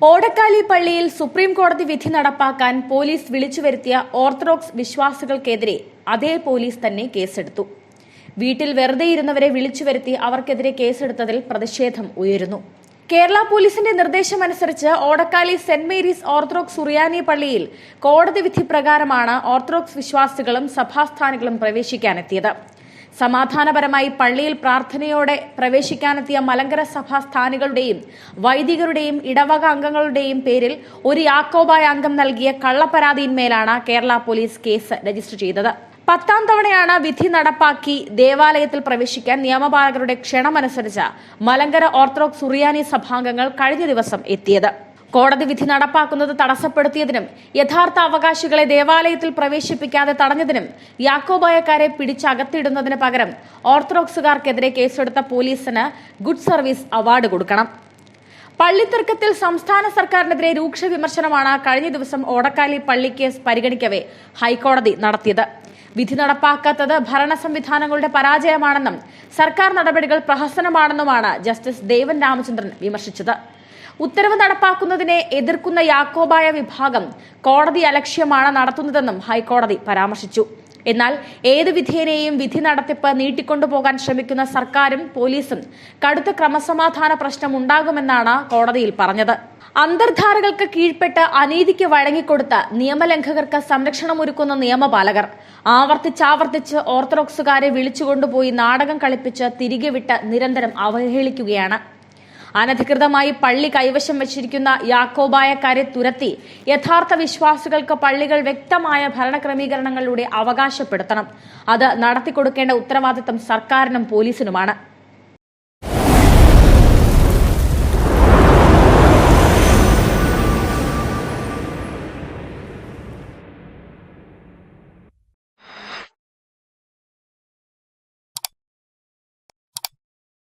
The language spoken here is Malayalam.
ഓടക്കാലി പള്ളിയിൽ സുപ്രീം കോടതി വിധി നടപ്പാക്കാൻ പോലീസ് വിളിച്ചു വരുത്തിയ ഓർത്തഡോക്സ് വിശ്വാസികൾക്കെതിരെ അതേ പോലീസ് തന്നെ കേസെടുത്തു. വീട്ടിൽ വെറുതെ ഇരുന്നവരെ വിളിച്ചു വരുത്തി അവർക്കെതിരെ കേസെടുത്തതിൽ പ്രതിഷേധം ഉയരുന്നു. കേരള പോലീസിന്റെ നിർദ്ദേശമനുസരിച്ച് Odakkali Saint Mary's Orthodox Suriyani പള്ളിയിൽ കോടതി വിധി പ്രകാരമാണ് ഓർത്തഡോക്സ് വിശ്വാസികളും സഭാസ്ഥാനികളും പ്രവേശിക്കാനെത്തിയത്. സമാധാനപരമായി പള്ളിയിൽ പ്രാർത്ഥനയോടെ പ്രവേശിക്കാനെത്തിയ മലങ്കര സഭാ സ്ഥാനികളുടെയും വൈദികരുടെയും ഇടവക അംഗങ്ങളുടെയും പേരിൽ ഒരു യാക്കോബായ അംഗം നൽകിയ കള്ളപ്പരാതിയിന്മേലാണ് കേരള പോലീസ് കേസ് രജിസ്റ്റർ ചെയ്തത്. പത്താം തവണയാണ് വിധി നടപ്പാക്കി ദേവാലയത്തിൽ പ്രവേശിക്കാൻ നിയമപാലകരുടെ ക്ഷണമനുസരിച്ച് മലങ്കര ഓർത്തഡോക്സ് സുറിയാനി സഭാംഗങ്ങൾ കഴിഞ്ഞ ദിവസം എത്തിയത്. കോടതി വിധി നടപ്പാക്കുന്നത് തടസ്സപ്പെടുത്തിയതിനും യഥാർത്ഥ അവകാശികളെ ദേവാലയത്തിൽ പ്രവേശിപ്പിക്കാതെ തടഞ്ഞതിനും യാക്കോബായക്കാരെ പിടിച്ചകത്തിടുന്നതിന് പകരം ഓർത്തഡോക്സുകാർക്കെതിരെ കേസെടുത്ത പോലീസിന് ഗുഡ് സർവീസ് അവാർഡ് കൊടുക്കണം. പള്ളിത്തർക്കത്തിൽ സംസ്ഥാന സർക്കാരിനെതിരെ രൂക്ഷ വിമർശനമാണ് കഴിഞ്ഞ ദിവസം ഓടക്കാലി പള്ളി കേസ് പരിഗണിക്കവേ ഹൈക്കോടതി നടത്തിയത്. വിധി നടപ്പാക്കാത്തത് ഭരണ സംവിധാനങ്ങളുടെ പരാജയമാണെന്നും സർക്കാർ നടപടികൾ പ്രഹസനമാണെന്നുമാണ് ജസ്റ്റിസ് ദേവൻ രാമചന്ദ്രൻ വിമർശിച്ചത്. ഉത്തരവ് നടപ്പാക്കുന്നതിനെ എതിർക്കുന്ന യാക്കോബായ വിഭാഗം കോടതി അലക്ഷ്യമാണ് നടത്തുന്നതെന്നും ഹൈക്കോടതി പരാമർശിച്ചു. എന്നാൽ ഏത് വിധേനയെയും വിധി നടത്തിപ്പ് നീട്ടിക്കൊണ്ടുപോകാൻ ശ്രമിക്കുന്ന സർക്കാരും പോലീസും കടുത്ത ക്രമസമാധാന പ്രശ്നം ഉണ്ടാകുമെന്നാണ് കോടതിയിൽ പറഞ്ഞത്. അന്തർധാരകൾക്ക് കീഴ്പ്പെട്ട് അനീതിക്ക് വഴങ്ങിക്കൊടുത്ത നിയമലംഘകർക്ക് സംരക്ഷണം സംരക്ഷണമൊരുക്കുന്ന നിയമപാലകർ ആവർത്തിച്ചാവർത്തിച്ച് ഓർത്തഡോക്സുകാരെ വിളിച്ചുകൊണ്ടുപോയി നാടകം കളിപ്പിച്ച് തിരികെ വിട്ട് നിരന്തരം അവഹേളിക്കുകയാണ്. അനധികൃതമായി പള്ളി കൈവശം വെച്ചിരിക്കുന്ന യാക്കോബായക്കാരെ തുരത്തി യഥാർത്ഥ വിശ്വാസികൾക്ക് പള്ളികൾ വ്യക്തമായ ഭരണക്രമീകരണങ്ങളിലൂടെ അവകാശപ്പെടുത്തണം. അത് നടത്തിക്കൊടുക്കേണ്ട ഉത്തരവാദിത്തം സർക്കാരിനും പോലീസിനുമാണ്.